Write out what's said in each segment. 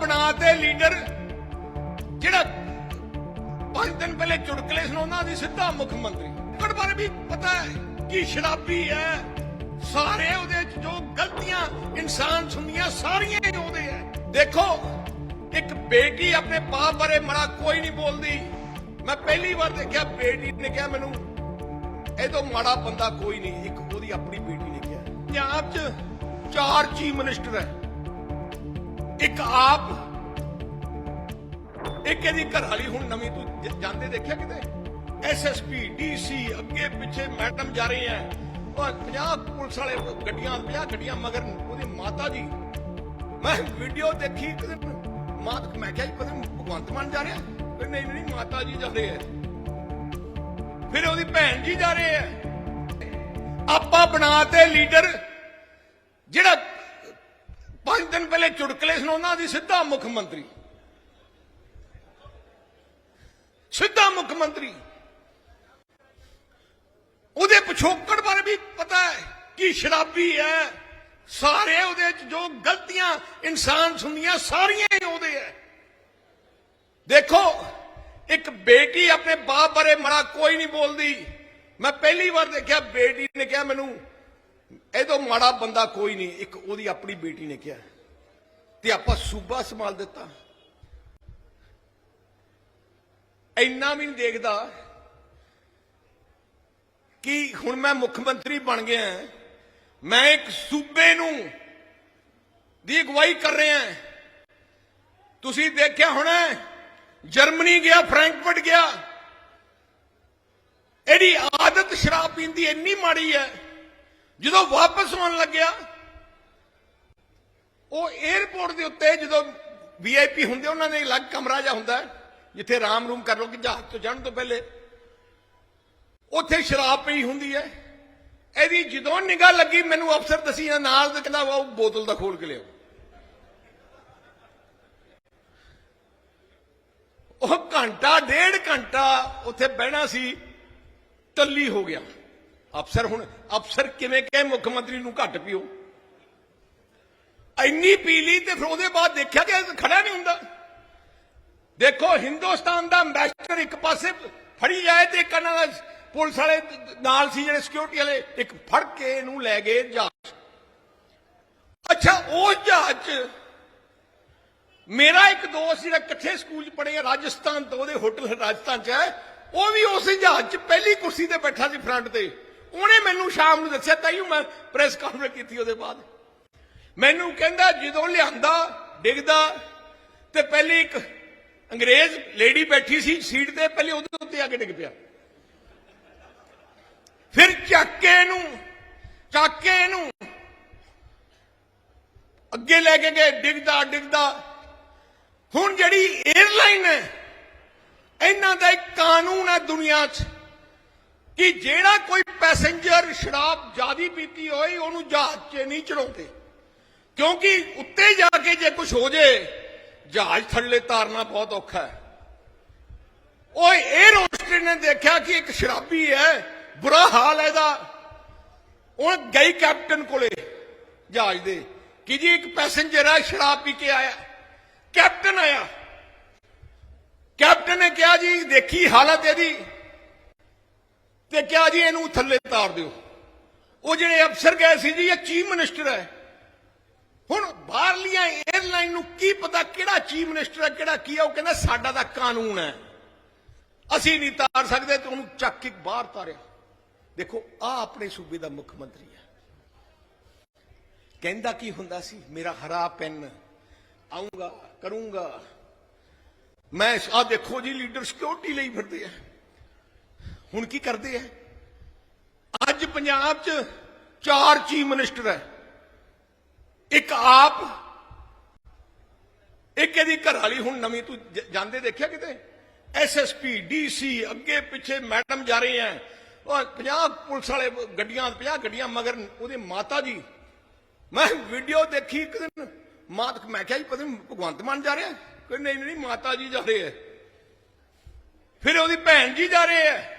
ਬਣਾ ਤੇ ਲੀਡਰ ਜਿਹੜਾ ਪੰਜ ਦਿਨ ਪਹਿਲੇ ਚੁਟਕਲੇ ਸੁਣਾਉਂਦਾ ਸੀ ਸਿੱਧਾ ਮੁੱਖ ਮੰਤਰੀ। ਉਹਦੇ ਬਾਰੇ ਵੀ ਪਤਾ ਹੈ ਕਿ ਸ਼ਰਾਬੀ ਹੈ। ਸਾਰੇ ਉਹਦੇ ਚ ਜੋ ਗਲਤੀਆਂ ਇਨਸਾਨ ਸੁਣੀਆਂ ਸਾਰੀਆਂ ਹੀ ਉਹਦੇ ਹੈ। ਦੇਖੋ, ਇੱਕ ਬੇਟੀ ਆਪਣੇ ਪਾਪ ਬਾਰੇ ਮੜਾ ਕੋਈ ਨਹੀਂ ਬੋਲਦੀ। ਮੈਂ ਪਹਿਲੀ ਵਾਰ ਦੇਖਿਆ ਬੇਟੀ ਨੇ ਕਿਹਾ ਮੈਨੂੰ ਇਹ ਤੋਂ ਮਾੜਾ ਬੰਦਾ ਕੋਈ ਨਹੀਂ, ਇੱਕ ਉਹਦੀ ਆਪਣੀ ਬੇਟੀ ਨੇ ਕਿਹਾ। ਪੰਜਾਬ 'ਚ ਚਾਰ ਚੀਫ ਮਿਨਿਸਟਰ ਹੈ। ਇੱਕ ਆਪ, ਇੱਕ ਇਹਦੀ ਘਰ ਵਾਲੀ ਹੁਣ ਨਵੀਂ ਤੂੰ ਜਾਂਦੇ ਦੇਖਿਆ ਕਿਤੇ? ਐਸਐਸਪੀ ਡੀਸੀ ਅੱਗੇ ਪਿੱਛੇ ਮੈਡਮ ਜਾ ਰਹੇ ਹੈ ਉਹ 50 ਪੁਲਿਸ ਵਾਲੇ ਗੱਡੀਆਂ 50 ਗੱਡੀਆਂ ਮਗਰ ਉਹਦੀ ਮਾਤਾ ਜੀ। ਮੈਂ ਵੀਡੀਓ ਦੇਖੀ ਕਿਤੇ ਮਾਤ, ਮੈਂ ਕਿਹਾ ਜੀ ਪਤਾ ਭਗਵੰਤ ਮਾਨ ਜਾ ਰਿਹਾ? ਕਹਿੰਦੇ ਨਹੀਂ ਨਹੀਂ, ਮਾਤਾ ਜੀ ਜਾ ਰਹੇ ਹੈ ਫਿਰ ਉਹਦੀ ਭੈਣ ਜੀ ਜਾ ਰਹੇ ਹੈ ਆਪਾਂ ਬਣਾ ਤੇ ਲੀਡਰ ਜਿਹੜਾ ਦਿਨ ਪਹਿਲੇ ਚੁਟਕਲੇ ਸੁਣਾਉਂਦਾ ਸੀ ਸਿੱਧਾ ਮੁੱਖ ਮੰਤਰੀ। ਸਿੱਧਾ ਮੁੱਖ ਮੰਤਰੀ। ਉਹਦੇ ਪਿਛੋਕੜ ਬਾਰੇ ਵੀ ਪਤਾ ਹੈ ਕਿ ਸ਼ਰਾਬੀ ਹੈ। ਸਾਰੇ ਉਹਦੇ ਚ ਜੋ ਗਲਤੀਆਂ ਇਨਸਾਨ ਸੁਣੀਆਂ ਸਾਰੀਆਂ ਹੀ ਉਹਦੇ ਹੈ। ਦੇਖੋ, ਇੱਕ ਬੇਟੀ ਆਪਣੇ ਬਾਪ ਬਾਰੇ ਮੜਾ ਕੋਈ ਨਹੀਂ ਬੋਲਦੀ। ਮੈਂ ਪਹਿਲੀ ਵਾਰ ਦੇਖਿਆ, ਬੇਟੀ ਨੇ ਕਿਹਾ ਮੈਨੂੰ, ਇਹ ਤੋਂ ਮਾੜਾ ਬੰਦਾ ਕੋਈ ਨਹੀਂ, ਇੱਕ ਉਹਦੀ ਆਪਣੀ ਬੇਟੀ ਨੇ ਕਿਹਾ। ਤੇ ਆਪਾਂ ਸੂਬਾ ਸੰਭਾਲ ਦਿੱਤਾ। ਇੰਨਾ ਵੀ ਨਹੀਂ ਦੇਖਦਾ ਕਿ ਹੁਣ ਮੈਂ ਮੁੱਖ ਮੰਤਰੀ ਬਣ ਗਿਆ ਮੈਂ ਇੱਕ ਸੂਬੇ ਨੂੰ ਦੀ ਅਗਵਾਈ ਕਰ ਰਿਹਾ ਤੁਸੀਂ ਦੇਖਿਆ ਹੋਣਾ ਜਰਮਨੀ ਗਿਆ, ਫ੍ਰੈਂਕਫਰਟ ਗਿਆ। ਇਹਦੀ ਆਦਤ ਸ਼ਰਾਬ ਪੀਣ ਦੀ ਇੰਨੀ ਮਾੜੀ ਹੈ, ਜਦੋਂ ਵਾਪਸ ਆਉਣ ਲੱਗਿਆ ਉਹ 에어ਪੋਰਟ ਦੇ ਉੱਤੇ ਜਦੋਂ ਵੀਆਈਪੀ ਹੁੰਦੇ, ਉਹਨਾਂ ਨੇ ਅਲੱਗ ਕਮਰਾ ਜਿਹਾ ਹੁੰਦਾ ਜਿੱਥੇ ਆਰਾਮ ਰੂਮ ਕਰ ਲੋ ਕਿ ਜਹਾਜ਼ ਤੋਂ ਚੜ੍ਹਨ ਤੋਂ ਪਹਿਲੇ। ਉੱਥੇ ਸ਼ਰਾਬ ਪਈ ਹੁੰਦੀ ਹੈ। ਇਹਦੀ ਜਦੋਂ ਨਿਗਾਹ ਲੱਗੀ, ਮੈਨੂੰ ਅਫਸਰ ਦਸੀ ਜਾਂਦਾ, ਨਾਲ ਤੇ ਕਹਿੰਦਾ ਉਹ ਬੋਤਲ ਦਾ ਖੋਲ ਕੇ ਲਿਓ ਉਹ ਘੰਟਾ, ਡੇਢ ਘੰਟਾ ਉੱਥੇ ਬਹਿਣਾ ਸੀ, ਟੱਲੀ ਹੋ ਗਿਆ। ਅਫਸਰ ਹੁਣ, ਅਫਸਰ ਕਿਵੇਂ ਕਹੇ, ਮੁੱਖ ਮੰਤਰੀ ਨੂੰ ਘੱਟ ਪਿਓ। ਇੰਨੀ ਪੀ ਲਈ ਤੇ ਫਿਰ ਉਹਦੇ ਬਾਅਦ ਦੇਖਿਆ ਕਿ ਖੜਾ ਨਹੀਂ ਹੁੰਦਾ। ਦੇਖੋ, ਹਿੰਦੁਸਤਾਨ ਦਾ ਅੰਬੈਸਡਰ ਇੱਕ ਪਾਸੇ ਫੜੀ ਜਾਏ ਤੇ ਇੱਕ ਦਾ ਪੁਲਿਸ ਵਾਲੇ ਨਾਲ ਸੀ ਜਿਹੜੇ ਸਿਕਿਉਰਿਟੀ ਵਾਲੇ, ਇੱਕ ਫੜ ਕੇ ਇਹਨੂੰ ਲੈ ਗਏ ਜਹਾਜ਼। ਅੱਛਾ, ਉਹ ਜਹਾਜ਼ 'ਚ ਮੇਰਾ ਇੱਕ ਦੋਸਤ ਜਿਹੜਾ ਇਕੱਠੇ ਸਕੂਲ 'ਚ ਪੜ੍ਹੇ ਰਾਜਸਥਾਨ ਤੋਂ, ਉਹਦੇ ਹੋਟਲ ਰਾਜਸਥਾਨ 'ਚ ਹੈ। ਉਹ ਵੀ ਉਸ ਜਹਾਜ਼ 'ਚ ਪਹਿਲੀ ਕੁਰਸੀ ਤੇ ਬੈਠਾ ਸੀ ਫਰੰਟ ਤੇ। ਉਹਨੇ ਮੈਨੂੰ ਸ਼ਾਮ ਨੂੰ ਦੱਸਿਆ, ਤਾਈਓ ਮੈਂ ਪ੍ਰੈਸ ਕਾਨਫਰੰਸ ਕੀਤੀ ਉਹਦੇ ਬਾਅਦ। ਮੈਨੂੰ ਕਹਿੰਦਾ ਜਦੋਂ ਲਿਆਂਦਾ, ਡਿੱਗਦਾ, ਤੇ ਪਹਿਲੇ ਇੱਕ ਅੰਗਰੇਜ਼ ਲੇਡੀ ਬੈਠੀ ਸੀ ਸੀਟ ਤੇ, ਪਹਿਲੇ ਉਹਦੇ ਉੱਤੇ ਆ ਕੇ ਡਿੱਗ ਪਿਆ। ਫਿਰ ਚੱਕ ਕੇ ਇਹਨੂੰ ਚੱਕ ਕੇ ਇਹਨੂੰ ਅੱਗੇ ਲੈ ਕੇ ਗਏ, ਡਿੱਗਦਾ ਡਿੱਗਦਾ। ਹੁਣ ਜਿਹੜੀ 에ਅਰਲਾਈਨ ਹੈ, ਇਹਨਾਂ ਦਾ ਇੱਕ ਕਾਨੂੰਨ ਹੈ ਦੁਨੀਆ 'ਚ ਕਿ ਜਿਹੜਾ ਕੋਈ ਪੈਸੇਂਜਰ ਸ਼ਰਾਬ ਜ਼ਿਆਦੀ ਪੀਤੀ ਹੋਈ, ਉਹਨੂੰ ਜਹਾਜ਼ 'ਚ ਨਹੀਂ ਚੜਾਉਂਦੇ। ਕਿਉਂਕਿ ਉੱਤੇ ਜਾ ਕੇ ਜੇ ਕੁਝ ਹੋ ਜੇ, ਜਹਾਜ਼ ਥੱਲੇ ਤਾਰਨਾ ਬਹੁਤ ਔਖਾ ਹੈ। ਉਹ 에ਅਰ ਹੋਸਟਸ ਨੇ ਦੇਖਿਆ ਕਿ ਇੱਕ ਸ਼ਰਾਬੀ ਹੈ, ਬੁਰਾ ਹਾਲ ਹੈ ਇਹਦਾ। ਉਹ ਗਈ ਕੈਪਟਨ ਕੋਲੇ ਜਹਾਜ਼ ਦੇ, ਕਿ ਜੀ ਇੱਕ ਪੈਸੇਂਜਰ ਹੈ, ਸ਼ਰਾਬ ਪੀ ਕੇ ਆਇਆ। ਕੈਪਟਨ ਆਇਆ। ਕੈਪਟਨ ਨੇ ਕਿਹਾ ਜੀ, ਦੇਖੀ ਹਾਲਤ ਇਹਦੀ। ਤੇ ਕਿਹਾ ਜੀ, ਇਹਨੂੰ ਥੱਲੇ ਤਾਰ ਦਿਓ। ਉਹ ਜਿਹੜੇ ਅਫਸਰ ਗਏ ਸੀ ਜੀ, ਇਹ ਚੀਫ ਮਿਨਿਸਟਰ ਹੈ। ਹੁਣ ਬਾਹਰਲੀਆਂ 에ਅਰਲਾਈਨ ਨੂੰ ਕੀ ਪਤਾ ਕਿਹੜਾ ਚੀਫ ਮਿਨਿਸਟਰ ਹੈ, ਕਿਹੜਾ ਕੀ ਹੈ, ਉਹ ਕਹਿੰਦਾ ਸਾਡਾ ਤਾਂ ਕਾਨੂੰਨ ਹੈ। ਅਸੀਂ ਨਹੀਂ ਤਾਰ ਸਕਦੇ ਤੇ ਉਹਨੂੰ ਚੱਕ ਕੇ ਬਾਹਰ ਤਾਰਿਆ। ਦੇਖੋ ਆ ਆਪਣੇ ਸੂਬੇ ਦਾ ਮੁੱਖ ਮੰਤਰੀ ਹੈ। ਕਹਿੰਦਾ ਕੀ ਹੁੰਦਾ ਸੀ? ਮੇਰਾ ਹਰਾ ਪੈਨ ਆਉਂਗਾ ਕਰੂੰਗਾ। ਮੈਂ ਆ ਦੇਖੋ ਜੀ ਲੀਡਰ ਸਿਕਿਉਰਿਟੀ ਲਈ ਫਿਰਦੇ ਆ। ਹੁਣ ਕੀ ਕਰਦੇ ਆ? ਅੱਜ ਪੰਜਾਬ 'ਚ ਚਾਰ ਚੀਫ ਮਿਨਿਸਟਰ ਹੈ। ਇੱਕ ਆਪ, ਇੱਕ ਇਹਦੀ ਘਰ ਵਾਲੀ ਹੁਣ ਨਵੀਂ ਤੂੰ ਜਾਂਦੇ ਦੇਖਿਆ ਕਿਤੇ? ਐਸਐਸਪੀ ਡੀਸੀ ਅੱਗੇ ਪਿੱਛੇ ਮੈਡਮ ਜਾ ਰਹੇ ਹੈ ਉਹ 50 ਪੁਲਿਸ ਵਾਲੇ ਗੱਡੀਆਂ 50 ਗੱਡੀਆਂ ਮਗਰ ਉਹਦੇ ਮਾਤਾ ਜੀ। ਮੈਂ ਵੀਡੀਓ ਦੇਖੀ ਇੱਕ ਦਿਨ, ਮਾਤ, ਮੈਂ ਕਿਹਾ ਜੀ ਪਤਾ ਭਗਵੰਤ ਮਾਨ ਜਾ ਰਿਹਾ? ਕਹਿੰਦੇ ਨਹੀਂ ਨਹੀਂ, ਮਾਤਾ ਜੀ ਜਾ ਰਹੇ ਹੈ ਫਿਰ ਉਹਦੀ ਭੈਣ ਜੀ ਜਾ ਰਹੇ ਹੈ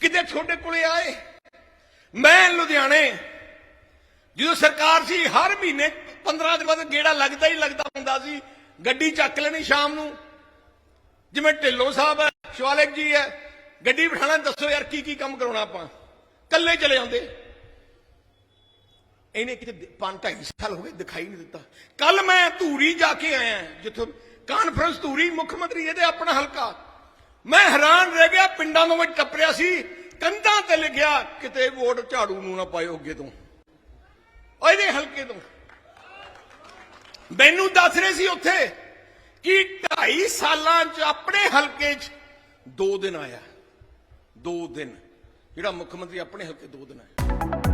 ਕਿਤੇ ਛੋਟੇ ਕੋਲੇ ਆਏ? ਮੈਂ ਲੁਧਿਆਣੇ ਜਦੋਂ ਸਰਕਾਰ ਸੀ, ਹਰ ਮਹੀਨੇ 15 ਦਿਨ ਬਾਅਦ ਗੇੜਾ ਲੱਗਦਾ ਹੀ ਲੱਗਦਾ ਹੁੰਦਾ ਸੀ। ਗੱਡੀ ਚੱਕ ਲੈਣੀ ਸ਼ਾਮ ਨੂੰ। ਜਿਵੇਂ ਢਿੱਲੋਂ ਸਾਹਿਬ ਹੈ, ਸ਼ਵਾਲਿਕ ਜੀ ਹੈ, ਗੱਡੀ ਬਿਠਾਣਾ ਦੱਸੋ ਯਾਰ ਕੀ ਕੀ ਕੰਮ ਕਰਾਉਣਾ ਆਪਾਂ? ਕੱਲੇ ਚਲੇ ਆਉਂਦੇ ਇਹਨੇ ਕਿਤੇ 5 ਸਾਲ ਹੋ ਗਏ ਦਿਖਾਈ ਨਹੀਂ ਦਿੱਤਾ। ਕੱਲ ਮੈਂ ਧੂਰੀ ਜਾ ਕੇ ਆਇਆ ਜਿੱਥੋਂ ਕਾਨਫਰੰਸ ਧੂਰੀ, ਮੁੱਖ ਮੰਤਰੀ ਇਹਦੇ ਆਪਣਾ ਹਲਕਾ। ਮੈਂ ਹੈਰਾਨ ਰਹਿ ਗਿਆ, ਪਿੰਡਾਂ ਨੂੰ ਵਿੱਚ ਟੱਪਰਿਆ ਸੀ। ਕੰਧਾਂ ਤੇ ਲਿਖਿਆ, ਕਿਤੇ ਵੋਟ ਝਾੜੂ ਨੂੰ ਨਾ ਪਾਇਓ ਅੱਗੇ ਤੋਂ। ਉਹ ਇਹਦੇ ਹਲਕੇ ਤੋਂ। ਮੈਨੂੰ ਦੱਸ ਰਹੇ ਸੀ ਉੱਥੇ ਕਿ 2.5 ਸਾਲਾਂ 'ਚ ਆਪਣੇ ਹਲਕੇ 'ਚ ਦੋ ਦਿਨ ਆਇਆ। ਦੋ ਦਿਨ। ਜਿਹੜਾ ਮੁੱਖ ਮੰਤਰੀ ਆਪਣੇ ਹਲਕੇ ਦੋ ਦਿਨ ਆਇਆ।